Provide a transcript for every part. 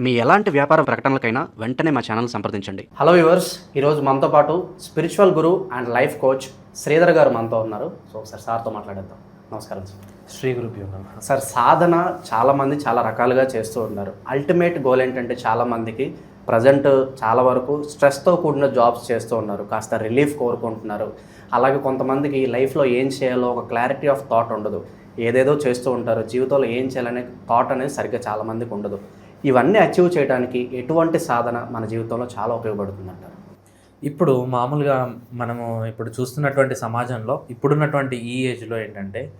మీ ఎలాంటి వ్యాపార ప్రకటనలకైనా వెంటనే మా ఛానల్ సంప్రదించండి. హలో వ్యూవర్స్ ఈరోజు మనతో పాటు spiritual guru and life coach Sridhar గారు మనతో ఉన్నారు. సో ఒకసారి సార్తో మాట్లాడేద్దాం. నమస్కారం సార్. శ్రీ గురుభ్యో నమ. సార్ సాధన చాలామంది చాలా రకాలుగా చేస్తూ ఉన్నారు. అల్టిమేట్ గోల్ ఏంటంటే చాలామందికి ప్రజెంట్ చాలా వరకు స్ట్రెస్తో కూడిన జాబ్స్ చేస్తూ ఉన్నారు. కాస్త రిలీఫ్ కోరుకుంటున్నారు. అలాగే కొంతమందికి లైఫ్లో ఏం చేయాలో ఒక క్లారిటీ ఆఫ్ థాట్ ఉండదు. ఏదేదో చేస్తూ ఉంటారు. జీవితంలో ఏం చేయాలనే థాట్ అనేది సరిగ్గా చాలామందికి ఉండదు. ఇవన్నీ అచీవ్ చేయడానికి ఎటువంటి సాధన మన జీవితంలో చాలా ఉపయోగపడుతుంది అంటారు ఇప్పుడు మామూలుగా మనము ఇప్పుడు చూస్తున్నటువంటి సమాజంలో ఇప్పుడున్నటువంటి ఈ ఏజ్లో ఏంటంటే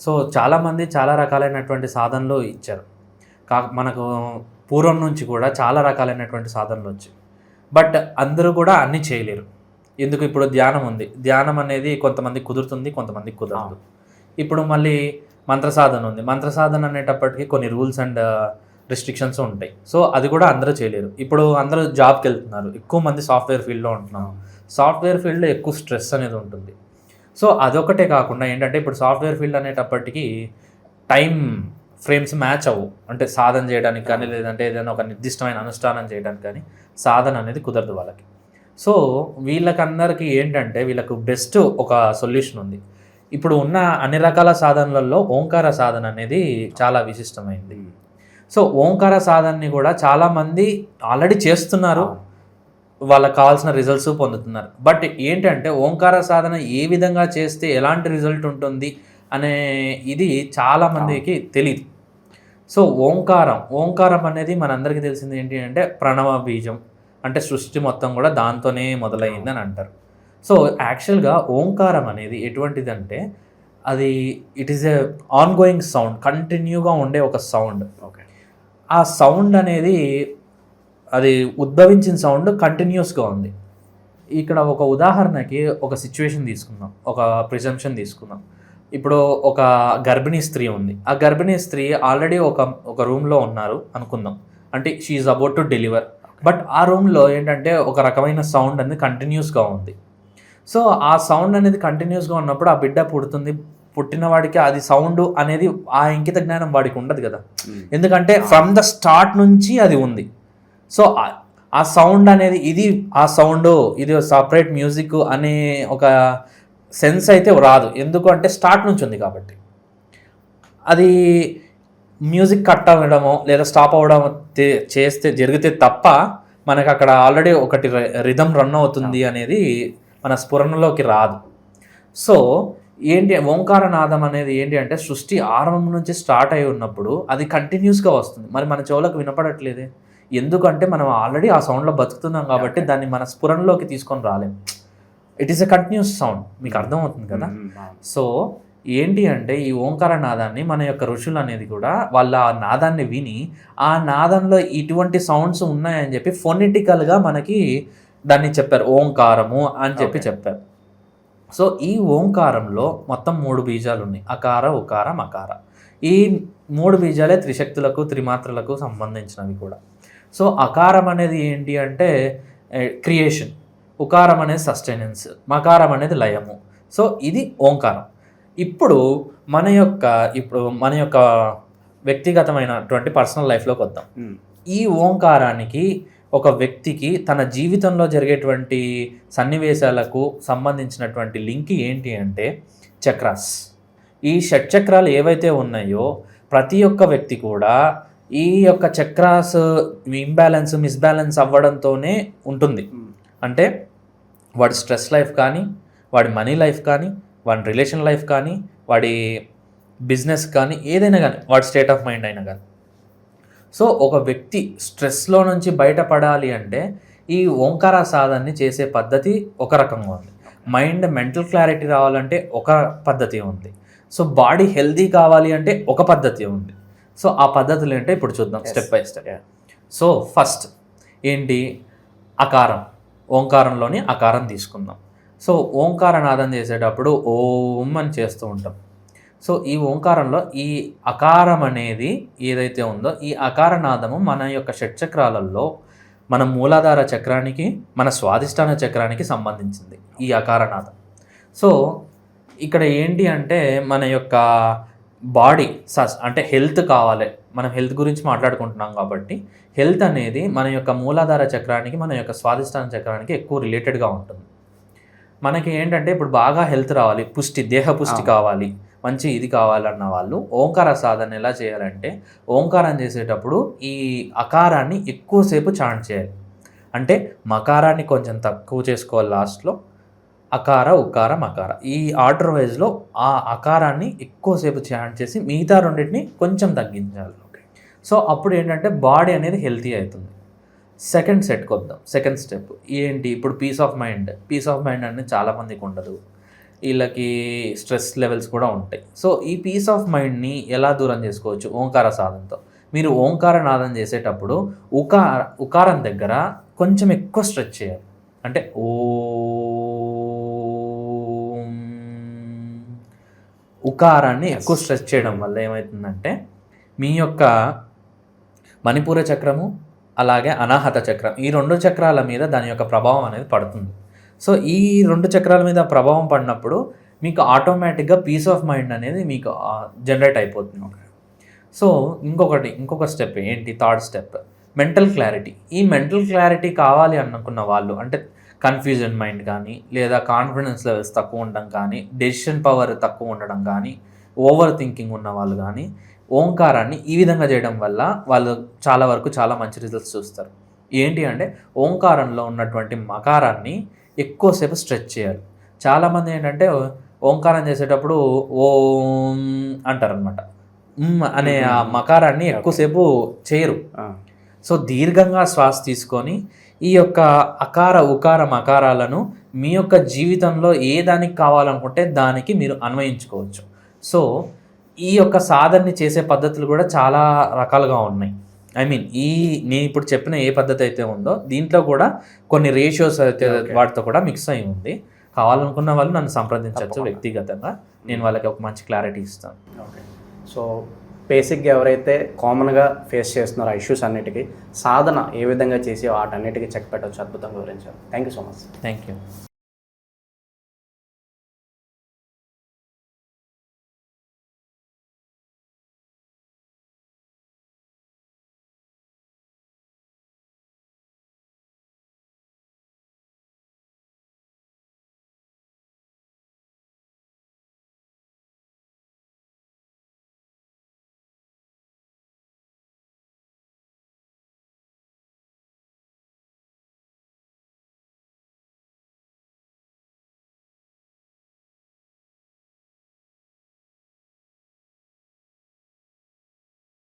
సో చాలామంది చాలా రకాలైనటువంటి సాధనలు ఇచ్చారు. కా మనకు పూర్వం నుంచి కూడా చాలా రకాలైనటువంటి సాధనలు వచ్చాయి. బట్ అందరూ కూడా అన్నీ చేయలేరు. ఎందుకు? ఇప్పుడు ధ్యానం ఉంది. ధ్యానం అనేది కొంతమంది కుదురుతుంది కొంతమంది కుదరదు. ఇప్పుడు మళ్ళీ మంత్ర సాధన ఉంది. మంత్ర సాధన అనేటప్పటికీ కొన్ని రూల్స్ అండ్ రిస్ట్రిక్షన్స్ ఉంటాయి. సో అది కూడా అందరూ చేయలేరు. ఇప్పుడు అందరూ జాబ్కి వెళ్తున్నారు ఎక్కువ మంది సాఫ్ట్వేర్ ఫీల్డ్లో ఉంటున్నాం. సాఫ్ట్వేర్ ఫీల్డ్లో ఎక్కువ స్ట్రెస్ అనేది ఉంటుంది. సో అదొకటే కాకుండా ఏంటంటే ఇప్పుడు సాఫ్ట్వేర్ ఫీల్డ్ అనేటప్పటికీ టైం ఫ్రేమ్స్ మ్యాచ్ అవ్వు. అంటే సాధన చేయడానికి కానీ లేదంటే ఏదైనా ఒక నిర్దిష్టమైన అనుష్ఠానం చేయడానికి కానీ సాధన అనేది కుదరదు వాళ్ళకి. సో వీళ్ళకందరికీ ఏంటంటే వీళ్ళకు బెస్ట్ ఒక సొల్యూషన్ ఉంది. ఇప్పుడు ఉన్న అన్ని రకాల సాధనలలో ఓంకార సాధన అనేది చాలా విశిష్టమైంది. సో ఓంకార సాధనని కూడా చాలామంది ఆల్రెడీ చేస్తున్నారు. వాళ్ళకి కావాల్సిన రిజల్ట్స్ పొందుతున్నారు. బట్ ఏంటంటే ఓంకార సాధన ఏ విధంగా చేస్తే ఎలాంటి రిజల్ట్ ఉంటుంది అనే ఇది చాలామందికి తెలియదు సో ఓంకారం ఓంకారం అనేది మనందరికీ తెలిసింది ఏంటి అంటే ప్రణవ బీజం అంటే సృష్టి మొత్తం కూడా దాంతోనే మొదలైంది అని అంటారు. సో యాక్చువల్గా ఓంకారం అనేది ఎటువంటిదంటే అది it is a ongoing sound కంటిన్యూగా ఉండే ఒక సౌండ్ ఓకే. ఆ సౌండ్ అనేది అది ఉద్భవించిన సౌండ్ కంటిన్యూస్గా ఉంది. ఇక్కడ ఒక ఉదాహరణకి ఒక సిచ్యువేషన్ తీసుకుందాం. ఒక ప్రిజంప్షన్ తీసుకుందాం. ఇప్పుడు ఒక గర్భిణీ స్త్రీ ఉంది. ఆ గర్భిణీ స్త్రీ ఆల్రెడీ ఒక ఒక రూమ్లో ఉన్నారు అనుకుందాం. అంటే she's about to deliver but ఆ రూమ్లో ఏంటంటే ఒక రకమైన సౌండ్ అనేది కంటిన్యూస్గా ఉంది. సో ఆ సౌండ్ అనేది కంటిన్యూస్గా ఉన్నప్పుడు ఆ బిడ్డ పుడుతుంది. పుట్టిన వాడికి అది సౌండ్ అనేది ఆ ఇంకిత జ్ఞానం వాడికి ఉండదు కదా. ఎందుకంటే ఫ్రమ్ ద స్టార్ట్ నుంచి అది ఉంది. సో ఆ- సౌండ్ అనేది ఇది ఆ సౌండ్ ఇది సపరేట్ మ్యూజిక్ అనే ఒక సెన్స్ అయితే రాదు. ఎందుకు అంటే స్టార్ట్ నుంచి ఉంది కాబట్టి. అది మ్యూజిక్ కట్ అవ్వడమో లేదా స్టాప్ అవ్వడం చేస్తే జరిగితే తప్ప మనకు అక్కడ ఆల్రెడీ ఒకటి రిధం రన్ అవుతుంది అనేది మన స్ఫురణలోకి రాదు. సో ఏంటి ఓంకార నాదం అనేది ఏంటి అంటే సృష్టి ఆరంభం నుంచి స్టార్ట్ అయి ఉన్నప్పుడు అది కంటిన్యూస్గా వస్తుంది. మరి మన చెవులకు వినపడట్లేదే? ఎందుకంటే మనం ఆల్రెడీ ఆ సౌండ్లో బతుకుతున్నాం కాబట్టి దాన్ని మన స్ఫురణలోకి తీసుకొని రాలేం. It is a continuous sound మీకు అర్థమవుతుంది కదా? సో ఏంటి అంటే ఈ ఓంకార నాదాన్ని మన యొక్క ఋషులు అనేది కూడా వాళ్ళ ఆ నాదాన్ని విని ఆ నాదంలో ఇటువంటి సౌండ్స్ ఉన్నాయని చెప్పి ఫొనిటికల్గా మనకి దాన్ని చెప్పారు. ఓంకారము అని చెప్పి. చెప్పారు. సో ఈ ఓంకారంలో మొత్తం మూడు బీజాలు ఉన్నాయి అకార ఉకార మకార. ఈ మూడు బీజాలే త్రిశక్తులకు త్రిమాత్రలకు సంబంధించినవి కూడా. సో అకారం అనేది ఏంటి అంటే క్రియేషన్. ఉకారం అనేది సస్టైనెన్స్. మకారం అనేది లయము. సో ఇది ఓంకారం. ఇప్పుడు మన యొక్క ఇప్పుడు మన యొక్క వ్యక్తిగతమైనటువంటి పర్సనల్ లైఫ్లోకి వద్దాం. ఈ ఓంకారానికి ఒక వ్యక్తికి తన జీవితంలో జరిగేటువంటి సన్నివేశాలకు సంబంధించినటువంటి లింక్ ఏంటి అంటే చక్రాస్. ఈ షట్చక్రాలు ఏవైతే ఉన్నాయో ప్రతి ఒక్క వ్యక్తి కూడా ఈ యొక్క చక్రాస్ ఇంబ్యాలెన్స్ మిస్బ్యాలెన్స్ అవ్వడంతోనే ఉంటుంది. అంటే వాడి స్ట్రెస్ లైఫ్ కానీ వాడి మనీ లైఫ్ కానీ వాడి రిలేషన్ లైఫ్ కానీ వాడి బిజినెస్ కానీ ఏదైనా కానీ వాడి స్టేట్ ఆఫ్ మైండ్ అయినా కానీ. సో ఒక వ్యక్తి స్ట్రెస్లో నుంచి బయటపడాలి అంటే ఈ ఓంకార సాధనని చేసే పద్ధతి ఒక రకంగా ఉంది. మైండ్ మెంటల్ క్లారిటీ రావాలంటే ఒక పద్ధతి ఉంది. సో బాడీ హెల్తీ కావాలి అంటే ఒక పద్ధతి ఉంది. సో ఆ పద్ధతులు ఏంటో ఇప్పుడు చూద్దాం. Step by step. So first ఏంటి? అకారం. ఓంకారంలోని అకారం తీసుకుందాం. సో ఓంకార నాదం చేసేటప్పుడు ఓం అని చేస్తూ ఉంటాం. సో ఈ ఓంకారంలో ఈ అకారం అనేది ఏదైతే ఉందో ఈ అకార నాదము మన యొక్క షట్చక్రాలలో మన మూలాధార చక్రానికి మన స్వాదిష్టాన చక్రానికి సంబంధించింది ఈ అకారనాదం. సో ఇక్కడ ఏంటి అంటే మన యొక్క బాడీ సస్ అంటే హెల్త్ కావాలి. మనం హెల్త్ గురించి మాట్లాడుకుంటున్నాం కాబట్టి హెల్త్ అనేది మన యొక్క మూలాధార చక్రానికి మన యొక్క స్వాదిష్టాన చక్రానికి ఎక్కువ రిలేటెడ్గా ఉంటుంది. మనకి ఏంటంటే ఇప్పుడు బాగా హెల్త్ రావాలి. పుష్టి దేహ పుష్టి కావాలి. మంచి ఇది కావాలన్న వాళ్ళు ఓంకార సాధన ఎలా చేయాలంటే ఓంకారం చేసేటప్పుడు ఈ అకారాన్ని ఎక్కువసేపు చాంట్ చేయాలి. అంటే మకారాన్ని కొంచెం తక్కువ చేసుకోవాలి లాస్ట్లో అకార ఉకార మకార. ఈ ఆర్డర్ వైజ్లో ఆ అకారాన్ని ఎక్కువసేపు చాంట్ చేసి మిగతా రెండింటిని కొంచెం తగ్గించాలి. సో అప్పుడు ఏంటంటే బాడీ అనేది హెల్తీ అవుతుంది. సెకండ్ సెట్కి వద్దాం సెకండ్ స్టెప్ ఏంటి? ఇప్పుడు peace of mind peace of mind అనేది చాలామందికి ఉండదు. వీళ్ళకి స్ట్రెస్ లెవెల్స్ కూడా ఉంటాయి. సో ఈ పీస్ ఆఫ్ మైండ్ని ఎలా దూరం చేసుకోవచ్చు? ఓంకార సాధనతో. మీరు ఓంకార నాదం చేసేటప్పుడు ఉకార ఉకారం దగ్గర కొంచెం ఎక్కువ స్ట్రెచ్ చేయాలి. అంటే ఓం. ఉకారాన్ని ఎక్కువ స్ట్రెచ్ చేయడం వల్ల ఏమవుతుందంటే మీ యొక్క మణిపూర చక్రము అలాగే అనాహత చక్రం ఈ రెండు చక్రాల మీద దాని యొక్క ప్రభావం అనేది పడుతుంది. సో ఈ రెండు చక్రాల మీద ప్రభావం పడినప్పుడు మీకు ఆటోమేటిక్గా పీస్ ఆఫ్ మైండ్ అనేది మీకు జనరేట్ అయిపోతుంది సో ఇంకొకటి ఇంకొక స్టెప్ ఏంటి? థర్డ్ స్టెప్ మెంటల్ క్లారిటీ ఈ మెంటల్ క్లారిటీ కావాలి అనుకున్న వాళ్ళు అంటే కన్ఫ్యూజన్ మైండ్ కానీ లేదా కాన్ఫిడెన్స్ లెవెల్స్ తక్కువ ఉండడం కానీ డెసిషన్ పవర్ తక్కువ ఉండడం కానీ ఓవర్ థింకింగ్ ఉన్న వాళ్ళు కానీ ఓంకారాన్ని ఈ విధంగా చేయడం వల్ల వాళ్ళు చాలా వరకు చాలా మంచి రిజల్ట్స్ చూస్తారు. ఏంటి అంటే ఓంకారంలో ఉన్నటువంటి మకారాన్ని ఎక్కువసేపు స్ట్రెచ్ చేయాలి. చాలామంది ఏంటంటే ఓంకారం చేసేటప్పుడు ఓం అంటారనమాట అనే ఆ మకారాన్ని ఎక్కువసేపు చేయరు. సో దీర్ఘంగా శ్వాస తీసుకొని ఈ యొక్క అకార ఉకార మకారాలను మీ యొక్క జీవితంలో ఏ దానికి కావాలనుకుంటే దానికి మీరు అన్వయించుకోవచ్చు. సో ఈ యొక్క సాధనని చేసే పద్ధతులు కూడా చాలా రకాలుగా ఉన్నాయి. ఐ మీన్ ఈ నేను ఇప్పుడు చెప్పిన ఏ పద్ధతి అయితే ఉందో దీంట్లో కూడా కొన్ని రేషియోస్ అయితే. వాటితో కూడా మిక్స్ అయి ఉంది. కావాలనుకున్న వాళ్ళు నన్ను సంప్రదించవచ్చు. వ్యక్తిగతంగా. నేను వాళ్ళకి ఒక మంచి క్లారిటీ ఇస్తాను. ఓకే సో బేసిక్గా ఎవరైతే కామన్గా ఫేస్ చేస్తున్నారో ఇష్యూస్ అన్నిటికీ సాధన ఏ విధంగా చేసి వాటన్నిటికీ చెక్ పెట్టవచ్చు అద్భుతంగా వివరించారు. Thank you so much thank you